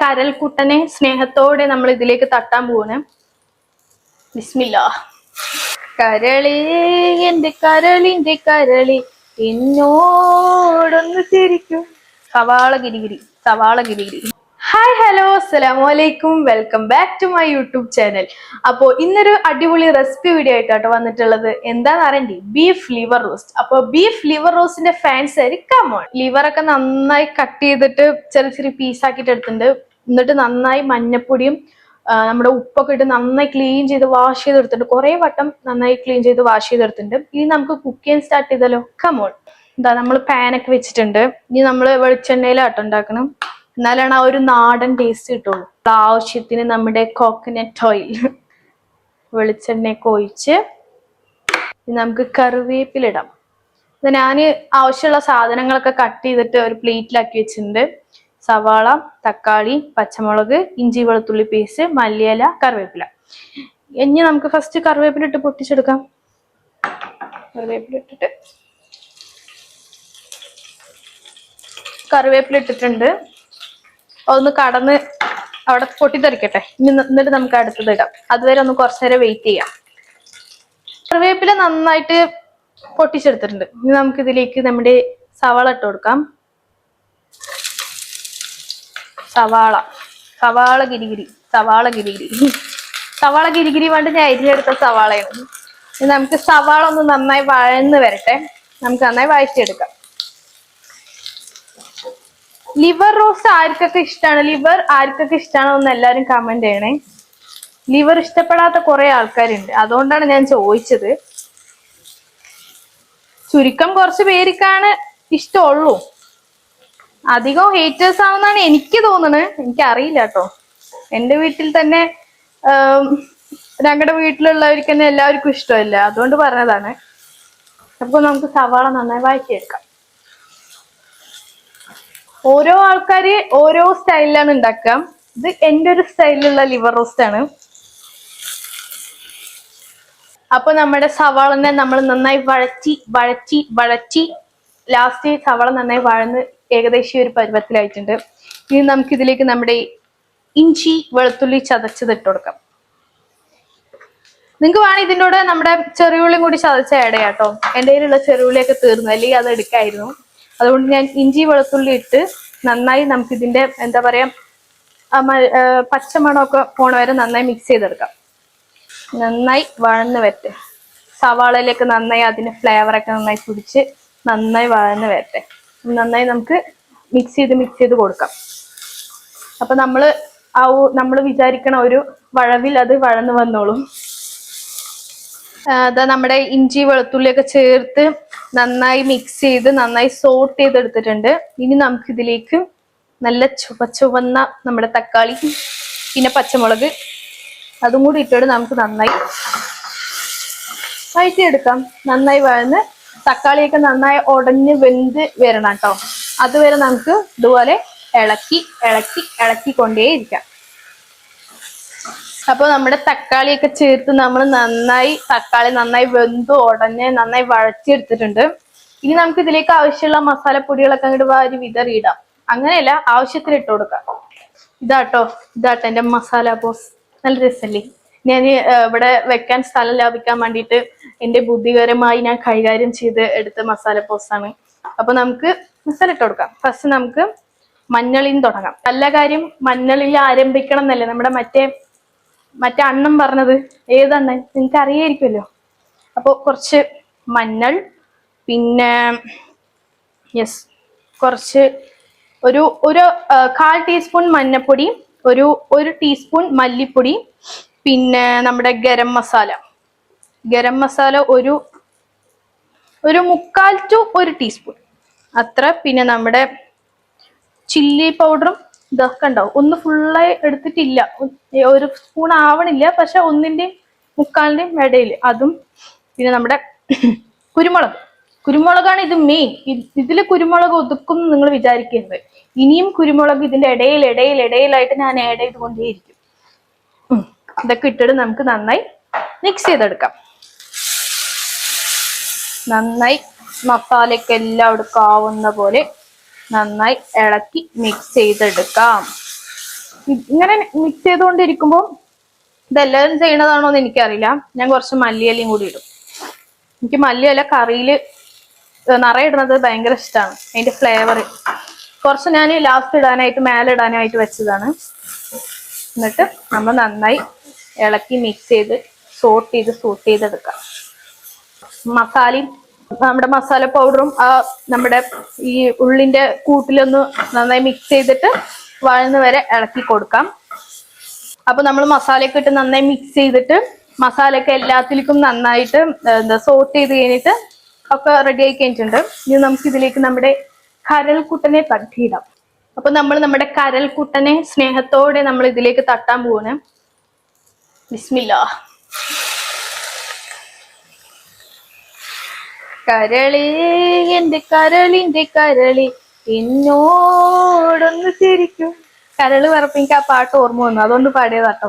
കരൽക്കുട്ടനെ സ്നേഹത്തോടെ നമ്മൾ ഇതിലേക്ക് തട്ടാൻ പോവാണ്. ബിസ്മില്ല. കരളി എന്റെ കരളിന്റെ കരളി എന്നോടൊന്ന് ചിരിക്കും. സവാള ഗിരിഗിരി സവാള ഗിരിഗിരി. ഹായ് ഹലോ അസ്സലാമു അലൈക്കും. Welcome back to my YouTube channel. അപ്പോൾ ഇന്നൊരു അടിപൊളി റെസിപ്പി വീഡിയോ ആയിട്ടാട്ടോ വന്നിട്ടുള്ളത്. എന്താന്ന് അറിയണ്ടി? Beef liver roast. അപ്പോൾ ബീഫ് ലിവർ റോസ്റ്റിന്റെ ഫാൻസ് ആയിരിക്കും ലിവർ ഒക്കെ നന്നായി കട്ട് ചെയ്തിട്ട് ചെറിയ ചെറിയ പീസ് ആക്കിയിട്ട് എടുത്തിട്ടുണ്ട്. എന്നിട്ട് നന്നായി മഞ്ഞപ്പൊടിയും നമ്മുടെ ഉപ്പൊക്കെ ഇട്ട് നന്നായി ക്ലീൻ ചെയ്ത് വാഷ് ചെയ്തെടുത്തിട്ടുണ്ട്. കുറേ വട്ടം നന്നായി ക്ലീൻ ചെയ്ത് വാഷ് ചെയ്തെടുത്തിട്ടുണ്ട്. ഇനി നമുക്ക് കുക്ക് ചെയ്യാൻ സ്റ്റാർട്ട് ചെയ്താലോ? കമോൾ എന്താ നമ്മൾ പാനൊക്കെ വെച്ചിട്ടുണ്ട്. ഇനി നമ്മൾ വെളിച്ചെണ്ണയിലാട്ടോ ഉണ്ടാക്കണം. എന്നാലാണ് ആ ഒരു നാടൻ ടേസ്റ്റ് കിട്ടുള്ളൂ. ആവശ്യത്തിന് നമ്മുടെ കോക്കനട്ട് ഓയിൽ വെളിച്ചെണ്ണയൊക്കെ ഒഴിച്ച് നമുക്ക് കറിവേപ്പിലിടാം ഞാൻ ആവശ്യമുള്ള സാധനങ്ങളൊക്കെ കട്ട് ചെയ്തിട്ട് ഒരു പ്ലേറ്റിലാക്കി വെച്ചിട്ടുണ്ട്. സവാള തക്കാളി പച്ചമുളക് ഇഞ്ചി വെളുത്തുള്ളി പേസ്റ്റ് മല്ലിയില കറിവേപ്പില. ഇനി നമുക്ക് ഫസ്റ്റ് കറിവേപ്പില ഇട്ട് പൊട്ടിച്ചെടുക്കാം. കറിവേപ്പില ഇട്ടിട്ട് കറിവേപ്പില ഇട്ടിട്ടുണ്ട്. അതൊന്ന് കടന്ന് അവിടെ പൊട്ടിത്തെറിക്കട്ടെ. ഇനി എന്നിട്ട് നമുക്ക് അടുത്തത് ഇടാം. അതുവരെ ഒന്ന് കുറച്ചു നേരം വെയിറ്റ് ചെയ്യാം. കറിവേപ്പില നന്നായിട്ട് പൊട്ടിച്ചെടുത്തിട്ടുണ്ട്. ഇനി നമുക്ക് ഇതിലേക്ക് നമ്മുടെ സവാള ഇട്ട് കൊടുക്കാം. സവാള. സവാള ഗിരിഗിരി. സവാള ഗിരിഗിരി. സവാള ഗിരിഗിരി വേണ്ട ഞാൻ അരിഞ്ഞെടുത്ത സവാളയാണ്. നമുക്ക് സവാള ഒന്ന് നന്നായി വഴന്ന് വരട്ടെ. നമുക്ക് നന്നായി വായിച്ചെടുക്കാം ലിവർ റോസ്റ്റ് ആർക്കൊക്കെ ഇഷ്ടമാണ് ലിവർ ആർക്കൊക്കെ ഇഷ്ടമാണോ എന്ന് എല്ലാവരും കമന്റ് ചെയ്യണേ. ലിവർ ഇഷ്ടപ്പെടാത്ത കുറെ ആൾക്കാരുണ്ട്. അതുകൊണ്ടാണ് ഞാൻ ചോദിച്ചത്. ചുരുക്കം കുറച്ച് പേർക്കാണ് ഇഷ്ടമുള്ളൂ. അധികം ഹേറ്റേഴ്സ് ആവുന്നാണ് എനിക്ക് തോന്നുന്നത്. എനിക്ക് അറിയില്ല കേട്ടോ എന്റെ വീട്ടിൽ തന്നെ ഞങ്ങളുടെ വീട്ടിലുള്ളവർക്ക് തന്നെ എല്ലാവർക്കും ഇഷ്ടമല്ല. അതുകൊണ്ട് പറഞ്ഞതാണ്. അപ്പൊ നമുക്ക് സവാള നന്നായി വായിച്ചെടുക്കാം ഓരോ ആൾക്കാര് ഓരോ സ്റ്റൈലിലാണ് ഉണ്ടാക്കുക. ഇത് എന്റെ ഒരു സ്റ്റൈലിലുള്ള ലിവർ റോസ്റ്റ് ആണ്. അപ്പൊ നമ്മുടെ സവാളനെ നമ്മൾ നന്നായി വഴറ്റി വഴറ്റി വഴറ്റി ലാസ്റ്റ് സവാള നന്നായി വഴന്ന് ഏകദേശം ഒരു പരുവത്തിലായിട്ടുണ്ട്. ഇനി നമുക്ക് ഇതിലേക്ക് നമ്മുടെ ഇഞ്ചി വെളുത്തുള്ളി ചതച്ചത് ഇട്ട് കൊടുക്കാം. നിങ്ങൾക്ക് വേണമെങ്കിൽ ഇതിന്റെ കൂടെ നമ്മുടെ ചെറിയുള്ളിയും കൂടി ചതച്ച ആഡ് ചെയ്യാം കേട്ടോ എന്റെ കയ്യിലുള്ള ചെറിയുള്ളിയൊക്കെ തീർന്നു. അല്ലെങ്കിൽ അത് എടുക്കായിരുന്നു. അതുകൊണ്ട് ഞാൻ ഇഞ്ചി വെളുത്തുള്ളി ഇട്ട് നന്നായി നമുക്ക് ഇതിന്റെ എന്താ പറയാ പച്ചമണമൊക്കെ പോണ വരെ നന്നായി മിക്സ് ചെയ്തെടുക്കാം. നന്നായി വഴന്ന് വരട്ടെ. സവാളയിലേക്ക് നന്നായി അതിന്റെ ഫ്ലേവറൊക്കെ നന്നായി പിടിച്ച് നന്നായി വഴന്ന് വരട്ടെ. നന്നായി നമുക്ക് മിക്സ് ചെയ്ത് മിക്സ് ചെയ്ത് കൊടുക്കാം. അപ്പൊ നമ്മൾ ആ നമ്മൾ വിചാരിക്കണ ഒരു വഴവിൽ അത് വഴന്ന് വന്നോളും. അതാ നമ്മുടെ ഇഞ്ചി വെളുത്തുള്ളിയൊക്കെ ചേർത്ത് നന്നായി മിക്സ് ചെയ്ത് നന്നായി സോട്ട് ചെയ്തെടുത്തിട്ടുണ്ട്. ഇനി നമുക്ക് ഇതിലേക്ക് നല്ല ചുവ ചുവന്ന നമ്മുടെ തക്കാളി പിന്നെ പച്ചമുളക് അതും കൂടി ഇട്ടിട്ട് നമുക്ക് നന്നായി വഴറ്റിയെടുക്കാം. നന്നായി വഴന്ന് തക്കാളിയൊക്കെ നന്നായി ഉടഞ്ഞ് വെന്ത് വരണം കേട്ടോ അതുവരെ നമുക്ക് ഇതുപോലെ ഇളക്കി ഇളക്കി ഇളക്കി കൊണ്ടേയിരിക്കാം അപ്പൊ നമ്മുടെ തക്കാളിയൊക്കെ ചേർത്ത് നമ്മൾ നന്നായി തക്കാളി നന്നായി വെന്ത് ഉടഞ്ഞ് നന്നായി വഴച്ചെടുത്തിട്ടുണ്ട് ഇനി നമുക്ക് ഇതിലേക്ക് ആവശ്യമുള്ള മസാലപ്പൊടികളൊക്കെ അങ്ങോട്ട് വാരി വിതറിയിടാം. അങ്ങനെയല്ല ആവശ്യത്തിന് ഇട്ട് കൊടുക്കാം. ഇതാട്ടോ ഇതാട്ടോ എന്റെ മസാല ബോസ് നല്ല രസല്ലേ? ഞാൻ ഇവിടെ വെക്കാൻ സ്ഥലം ലാഭിക്കാൻ വേണ്ടിയിട്ട് എന്റെ ബുദ്ധികരമായി ഞാൻ കൈകാര്യം ചെയ്ത് എടുത്ത മസാല പോസ്റ്റാണ് അപ്പൊ നമുക്ക് മസാല ഇട്ട് കൊടുക്കാം. ഫസ്റ്റ് നമുക്ക് മഞ്ഞളിൽ നിന്ന് തുടങ്ങാം. നല്ല കാര്യം മഞ്ഞളിൽ ആരംഭിക്കണം എന്നല്ലേ? നമ്മുടെ മറ്റേ മറ്റേ അണ്ണം പറഞ്ഞത്. ഏതണ്ണൻ നിങ്ങൾക്ക് അറിയായിരിക്കുമല്ലോ. അപ്പോൾ കുറച്ച് മഞ്ഞൾ പിന്നെ യെസ് കുറച്ച് ഒരു ഒരു കാൽ ടീസ്പൂൺ മഞ്ഞപ്പൊടി ഒരു ഒരു ടീസ്പൂൺ മല്ലിപ്പൊടി പിന്നെ നമ്മുടെ ഗരം മസാല ഗരം മസാല ഒരു ഒരു മുക്കാൽ ടു ഒരു ടീസ്പൂൺ. അത്ര പിന്നെ നമ്മുടെ ചില്ലി പൗഡറും ഇതൊക്കെ ഉണ്ടാവും. ഒന്ന് ഫുള്ളായി എടുത്തിട്ടില്ല. ഒരു സ്പൂൺ ആവണില്ല പക്ഷെ ഒന്നിന്റെയും മുക്കാലിന്റെയും ഇടയിൽ അതും പിന്നെ നമ്മുടെ കുരുമുളക്. കുരുമുളകാണ് ഇത് മെയിൻ ഇതിൽ കുരുമുളക് ഒതുക്കും നിങ്ങൾ വിചാരിക്കരുത്. ഇനിയും കുരുമുളക് ഇതിന്റെ ഇടയിൽ ഇടയിൽ ഇടയിലായിട്ട് ഞാൻ ആഡ് ചെയ്തുകൊണ്ടേയിരിക്കും. ഇതൊക്കെ ഇട്ടിട്ട് നമുക്ക് നന്നായി മിക്സ് ചെയ്തെടുക്കാം. നന്നായി മസാലയ്ക്ക് എല്ലാം എടുക്കാവുന്ന പോലെ നന്നായി ഇളക്കി മിക്സ് ചെയ്തെടുക്കാം. ഇങ്ങനെ മിക്സ് ചെയ്തുകൊണ്ടിരിക്കുമ്പോൾ ഇതെല്ലാവരും ചെയ്യണതാണോ എന്ന് എനിക്കറിയില്ല. ഞാൻ കുറച്ച് മല്ലിയലയും കൂടി ഇടും. എനിക്ക് മല്ലിയല കറിയിൽ നിറയെ ഇടുന്നത് ഭയങ്കര ഇഷ്ടമാണ് അതിന്റെ ഫ്ലേവർ കുറച്ച് ഞാൻ ലാസ്റ്റ് ഇടാനായിട്ട് മേലെ ഇടാനായിട്ട് വെച്ചതാണ്. എന്നിട്ട് നമ്മൾ നന്നായി ഇളക്കി മിക്സ് ചെയ്ത് സോട്ട് ചെയ്ത് സോട്ട് ചെയ്തെടുക്കാം. മസാലയും നമ്മുടെ മസാല പൗഡറും ആ നമ്മുടെ ഈ ഉള്ളിന്റെ കൂട്ടിലൊന്ന് നന്നായി മിക്സ് ചെയ്തിട്ട് വഴന്ന് വരെ ഇളക്കി കൊടുക്കാം. അപ്പൊ നമ്മൾ മസാലയൊക്കെ ഇട്ട് നന്നായി മിക്സ് ചെയ്തിട്ട് മസാലയൊക്കെ എല്ലാത്തിലേക്കും നന്നായിട്ട് എന്താ സോട്ട് ചെയ്ത് കഴിഞ്ഞിട്ട് ഒക്കെ റെഡി ആയി കഴിഞ്ഞിട്ടുണ്ട്. ഇനി നമുക്ക് ഇതിലേക്ക് നമ്മുടെ കരൽക്കുട്ടനെ തട്ടിയിടാം. അപ്പൊ നമ്മൾ നമ്മുടെ കരൽക്കുട്ടനെ സ്നേഹത്തോടെ നമ്മൾ ഇതിലേക്ക് തട്ടാൻ പോവാണ്. ബിസ്മില്ലാ കരളി എന്റെ കരളിന്റെ കരളി എന്നോടൊന്ന് ചിരിക്കും. കരൾ പറഞ്ഞപ്പോ എനിക്ക് ആ പാട്ട് ഓർമ്മ വന്നു. അതുകൊണ്ട് പാടിയതാട്ടോ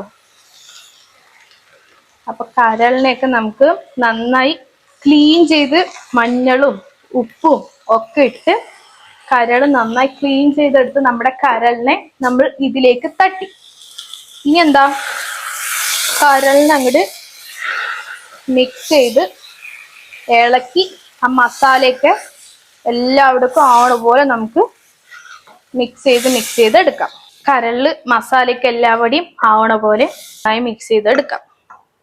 അപ്പൊ കരളിനെയൊക്കെ നമുക്ക് നന്നായി ക്ലീൻ ചെയ്ത് മഞ്ഞളും ഉപ്പും ഒക്കെ ഇട്ട് കരൾ നന്നായി ക്ലീൻ ചെയ്തെടുത്ത് നമ്മുടെ കരളിനെ നമ്മൾ ഇതിലേക്ക് തട്ടി. ഇനി എന്താ? കരളിനെ അങ്ങോട്ട് മിക്സ് ചെയ്ത് ഇളക്കി ആ മസാലയൊക്കെ എല്ലാവിടേക്കും ആവണ പോലെ നമുക്ക് മിക്സ് ചെയ്ത് മിക്സ് ചെയ്ത് എടുക്കാം. കരളിൽ മസാലയ്ക്ക് എല്ലാവടെയും ആവണ പോലെ നന്നായി മിക്സ് ചെയ്ത് എടുക്കാം.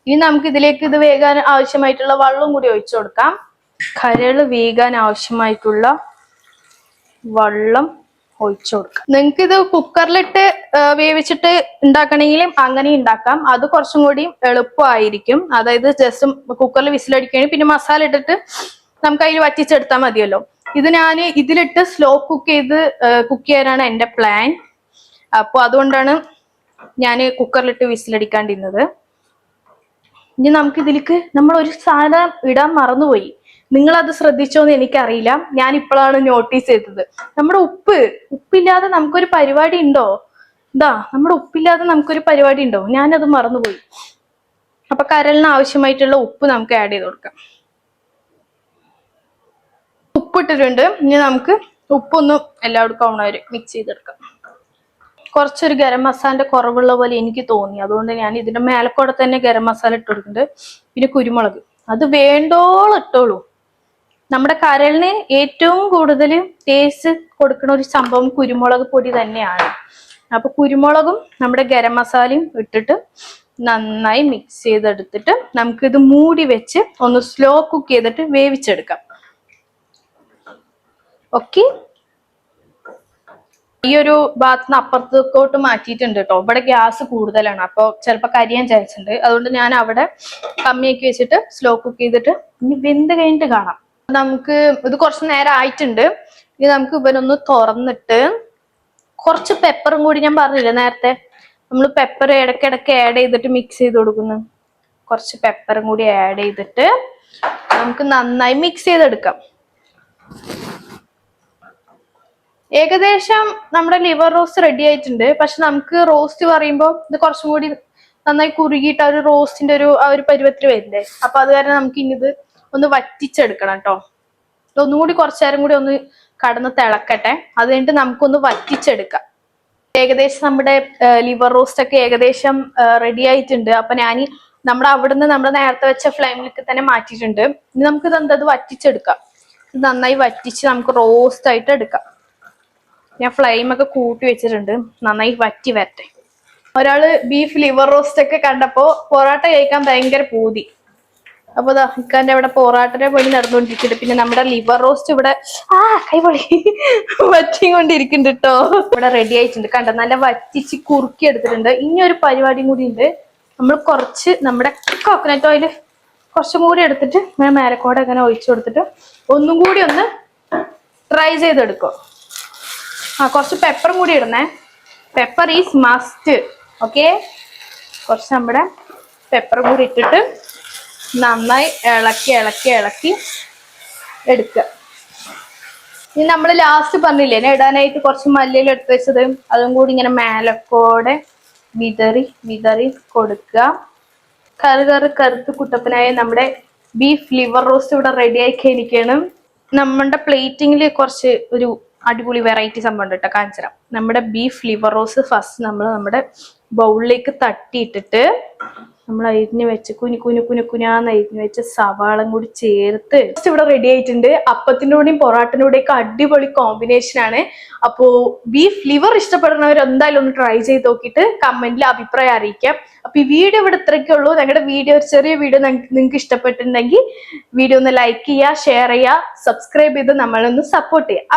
ഇനി നമുക്ക് ഇതിലേക്ക് ഇത് വേകാൻ ആവശ്യമായിട്ടുള്ള വെള്ളം കൂടി ഒഴിച്ചു കൊടുക്കാം. കരൾ വേകാൻ ആവശ്യമായിട്ടുള്ള വെള്ളം ഒഴിച്ചു കൊടുക്കാം. നിങ്ങൾക്ക് ഇത് കുക്കറിലിട്ട് വേവിച്ചിട്ട് ഉണ്ടാക്കണമെങ്കിലും അങ്ങനെ ഉണ്ടാക്കാം. അത് കുറച്ചും കൂടി എളുപ്പമായിരിക്കും. അതായത് ജസ്റ്റ് കുക്കറിൽ വിസിലടിക്കുകയാണെങ്കിൽ പിന്നെ മസാല ഇട്ടിട്ട് നമുക്ക് അതിൽ വറ്റിച്ചെടുത്താൽ മതിയല്ലോ. ഇത് ഞാൻ ഇതിലിട്ട് സ്ലോ കുക്ക് ചെയ്ത് കുക്ക് ചെയ്യാനാണ് എന്റെ പ്ലാൻ അപ്പോൾ അതുകൊണ്ടാണ് ഞാൻ കുക്കറിലിട്ട് വിസിലടിക്കാണ്ടിരുന്നത്. ഇനി നമുക്ക് ഇതിലേക്ക് നമ്മൾ ഒരു സാധനം ഇടാൻ മറന്നുപോയി. നിങ്ങൾ അത് ശ്രദ്ധിച്ചോ ശ്രദ്ധിച്ചോന്ന് എനിക്കറിയില്ല. ഞാൻ ഇപ്പോഴാണ് നോട്ടീസ് ചെയ്തത്. നമ്മുടെ ഉപ്പ് ഉപ്പില്ലാതെ നമുക്കൊരു പരിപാടി ഉണ്ടോ? ഇതാ നമ്മുടെ ഉപ്പില്ലാതെ നമുക്കൊരു പരിപാടി ഉണ്ടോ? ഞാനത് മറന്നുപോയി. അപ്പൊ കരലിന് ആവശ്യമായിട്ടുള്ള ഉപ്പ് നമുക്ക് ആഡ് ചെയ്ത് കൊടുക്കാം. ഉപ്പിട്ടിട്ടുണ്ട്. ഇനി നമുക്ക് ഉപ്പൊന്നും എല്ലാവർക്കും ആവണവര് മിക്സ് ചെയ്തെടുക്കാം. കുറച്ചൊരു ഗരം മസാലന്റെ കുറവുള്ള പോലെ എനിക്ക് തോന്നി. അതുകൊണ്ട് ഞാൻ ഇതിന്റെ മേലക്കൂടെ തന്നെ ഗരം മസാല ഇട്ട് കൊടുക്കുന്നുണ്ട്. പിന്നെ കുരുമുളക്. അത് വേണ്ടോളം ഇട്ടോളൂ. നമ്മുടെ കരളിന് ഏറ്റവും കൂടുതൽ ടേസ്റ്റ് കൊടുക്കുന്ന ഒരു സംഭവം കുരുമുളക് പൊടി തന്നെയാണ്. അപ്പൊ കുരുമുളകും നമ്മുടെ ഗരം മസാലയും ഇട്ടിട്ട് നന്നായി മിക്സ് ചെയ്തെടുത്തിട്ട് നമുക്കിത് മൂടി വെച്ച് ഒന്ന് സ്ലോ കുക്ക് ചെയ്തിട്ട് വേവിച്ചെടുക്കാം. ഓക്കെ ഈ ഒരു ഭാഗത്ത് നിന്ന് അപ്പുറത്തേക്കോട്ട് മാറ്റിയിട്ടുണ്ട് കേട്ടോ ഇവിടെ ഗ്യാസ് കൂടുതലാണ്. അപ്പോൾ ചിലപ്പോൾ കരിയാൻ ചാൻസുണ്ട് അതുകൊണ്ട് ഞാൻ അവിടെ കമ്മിയാക്കി വെച്ചിട്ട് സ്ലോ കുക്ക് ചെയ്തിട്ട് ഇനി വെന്ത് കഴിഞ്ഞിട്ട് കാണാം. നമുക്ക് ഇത് കുറച്ച് നേരം ആയിട്ടുണ്ട്. ഇനി നമുക്ക് ഇവനൊന്ന് തുറന്നിട്ട് കുറച്ച് പെപ്പറും കൂടി ഞാൻ പറഞ്ഞില്ല നേരത്തെ? നമ്മൾ പെപ്പർ ഇടയ്ക്കിടയ്ക്ക് ആഡ് ചെയ്തിട്ട് മിക്സ് ചെയ്ത് കൊടുക്കുന്നു. കുറച്ച് പെപ്പറും കൂടി ആഡ് ചെയ്തിട്ട് നമുക്ക് നന്നായി മിക്സ് ചെയ്തെടുക്കാം. ഏകദേശം നമ്മുടെ ലിവർ റോസ്റ്റ് റെഡി ആയിട്ടുണ്ട്. പക്ഷെ നമുക്ക് റോസ്റ്റ് പറയുമ്പോൾ ഇത് കുറച്ചും കൂടി നന്നായി കുറുകിയിട്ട് ആ ഒരു റോസ്റ്റിന്റെ ഒരു ആ ഒരു പരുവത്തിൽ വരില്ലേ? അപ്പൊ അത് കാരണം നമുക്ക് ഇനി ഇത് ഒന്ന് വറ്റിച്ചെടുക്കണം കേട്ടോ. ഒന്നും കൂടി കുറച്ചു നേരം കൂടി ഒന്ന് കടന്ന് തിളക്കട്ടെ. അത് കഴിഞ്ഞിട്ട് നമുക്കൊന്ന് വറ്റിച്ചെടുക്കാം. ഏകദേശം നമ്മുടെ ലിവർ റോസ്റ്റ് ഒക്കെ ഏകദേശം റെഡി ആയിട്ടുണ്ട്. അപ്പൊ ഞാൻ നമ്മുടെ അവിടുന്ന് നമ്മുടെ നേരത്തെ വെച്ച ഫ്ലെയിമിലേക്ക് തന്നെ മാറ്റിയിട്ടുണ്ട്. ഇനി നമുക്ക് ഇത് അത് വറ്റിച്ചെടുക്കാം നന്നായി വറ്റിച്ച് നമുക്ക് റോസ്റ്റ് ആയിട്ട് എടുക്കാം. ഞാൻ ഫ്ലെയിം ഒക്കെ കൂട്ടി വെച്ചിട്ടുണ്ട്. നന്നായി വറ്റി വരട്ടെ. ഒരാൾ ബീഫ് ലിവർ റോസ്റ്റ് ഒക്കെ കണ്ടപ്പോൾ പൊറോട്ട കഴിക്കാൻ ഭയങ്കര പൂതി. അപ്പൊ ദാ ഇക്കാന്റെ അവിടെ പൊറാട്ടനെ പണി നടന്നുകൊണ്ടിരിക്കുന്നുണ്ട്. പിന്നെ നമ്മുടെ ലിവർ റോസ്റ്റ് ഇവിടെ ആ കൈപൊളി. വറ്റിക്കൊണ്ടിരിക്കുന്നുണ്ട് കേട്ടോ ഇവിടെ റെഡി ആയിട്ടുണ്ട്. കണ്ട നല്ല വറ്റിച്ച് കുറുക്കി എടുത്തിട്ടുണ്ട്. ഇനി ഒരു പരിപാടിയും കൂടി ഉണ്ട്. നമ്മൾ കുറച്ച് നമ്മുടെ കോക്കനട്ട് ഓയിൽ കുറച്ചും കൂടി എടുത്തിട്ട് മേലക്കോടെ അങ്ങനെ ഒഴിച്ചു കൊടുത്തിട്ട് ഒന്നും കൂടി ഒന്ന് ട്രൈ ചെയ്തെടുക്കും. ആ കുറച്ച് പെപ്പറും കൂടി ഇടണേ പെപ്പർ ഈസ് മസ്റ്റ് ഓക്കെ കുറച്ച് നമ്മുടെ പെപ്പർ കൂടി ഇട്ടിട്ട് നന്നായി ഇളക്കി ഇളക്കി ഇളക്കി എടുക്കുക. ഇനി നമ്മൾ ലാസ്റ്റ് പറഞ്ഞില്ലേ ഇടാനായിട്ട് കുറച്ച് മല്ലിയിൽ എടുത്തു വെച്ചത്. അതും കൂടി ഇങ്ങനെ മേലക്കോടെ വിതറി വിതറി കൊടുക്കുക. കറി കറി കറുത്ത് കുട്ടപ്പനായ നമ്മുടെ ബീഫ് ലിവർ റോസ്റ്റ് ഇവിടെ റെഡി ആയി കഴിഞ്ഞിരിക്കുകയാണ് നമ്മുടെ പ്ലേറ്റിങ്ങിൽ കുറച്ച് ഒരു അടിപൊളി വെറൈറ്റി സംഭവം കേട്ടോ കാണിച്ചുതരാം നമ്മുടെ ബീഫ് ലിവർ റോസ് ഫസ്റ്റ് നമ്മൾ നമ്മുടെ ബൗളിലേക്ക് തട്ടിയിട്ടിട്ട് നമ്മൾ അരിഞ്ഞ് വെച്ച് കുനി കുനി കുനി കുനാന്ന് അരിഞ്ഞ് വെച്ച് സവാളം കൂടി ചേർത്ത് ഫസ്റ്റ് ഇവിടെ റെഡി ആയിട്ടുണ്ട്. അപ്പത്തിന്റെ കൂടെയും പൊറാട്ടിന്റെ അടിപൊളി കോമ്പിനേഷൻ ആണ്. അപ്പോ ബീഫ് ലിവർ ഇഷ്ടപ്പെടുന്നവർ എന്തായാലും ഒന്ന് ട്രൈ ചെയ്ത് നോക്കിയിട്ട് കമന്റിൽ അഭിപ്രായം അറിയിക്കാം. അപ്പൊ ഈ വീഡിയോ ഇവിടെ ഇത്രയൊക്കെ ഉള്ളൂ. ഞങ്ങളുടെ വീഡിയോ ഒരു ചെറിയ വീഡിയോ നിങ്ങൾക്ക് ഇഷ്ടപ്പെട്ടിട്ടുണ്ടെങ്കിൽ വീഡിയോ ഒന്ന് ലൈക്ക് ചെയ്യുക ഷെയർ ചെയ്യുക സബ്സ്ക്രൈബ് ചെയ്ത് നമ്മളൊന്ന് സപ്പോർട്ട് ചെയ്യുക.